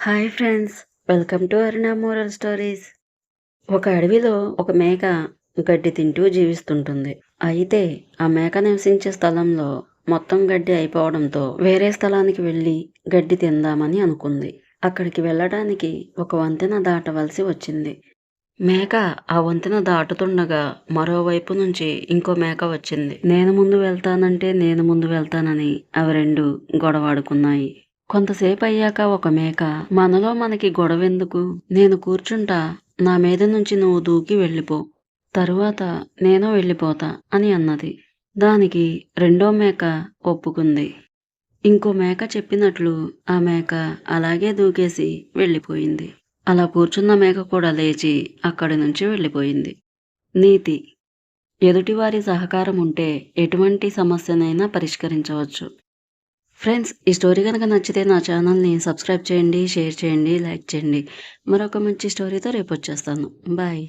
Hi friends welcome to Aruna moral stories. ఒక అడవిలో ఒక మేక గడ్డి తింటూ జీవిస్తుంటుంది. అయితే ఆ మేక నివసించే స్థలంలో మొత్తం గడ్డి అయిపోవడంతో వేరే స్థలానికి వెళ్ళి గడ్డి తిందామని అనుకుంది. అక్కడికి వెళ్ళడానికి ఒక వంతెన దాటవలసి వచ్చింది. మేక ఆ వంతెన దాటుతుండగా మరోవైపు నుంచి ఇంకో మేక వచ్చింది. నేను ముందు వెళ్తానంటే నేను ముందు వెళ్తానని అవి రెండు గొడవాడుకున్నాయి. కొంతసేపు అయ్యాక ఒక మేక మనలో మనకి గొడవెందుకు? నేను కూర్చుంటా నా మీద నుంచి నువ్వు దూకి వెళ్ళిపో. తరువాత నేను వెళ్ళిపోతా అని అన్నది. దానికి రెండో మేక ఒప్పుకుంది. ఇంకో మేక చెప్పినట్లు ఆ మేక అలాగే దూకేసి వెళ్ళిపోయింది. అలా కూర్చున్న మేక కూడా లేచి అక్కడి నుంచి వెళ్ళిపోయింది. నీతి. ఎదుటివారి సహకారం ఉంటే ఎటువంటి సమస్యనైనా పరిష్కరించవచ్చు. ఫ్రెండ్స్ ఈ స్టోరీ కనుక నచ్చితే నా ఛానల్ని సబ్స్క్రైబ్ చేయండి షేర్ చేయండి లైక్ చేయండి. మరొక మంచి స్టోరీతో రేపు వచ్చేస్తాను. బాయ్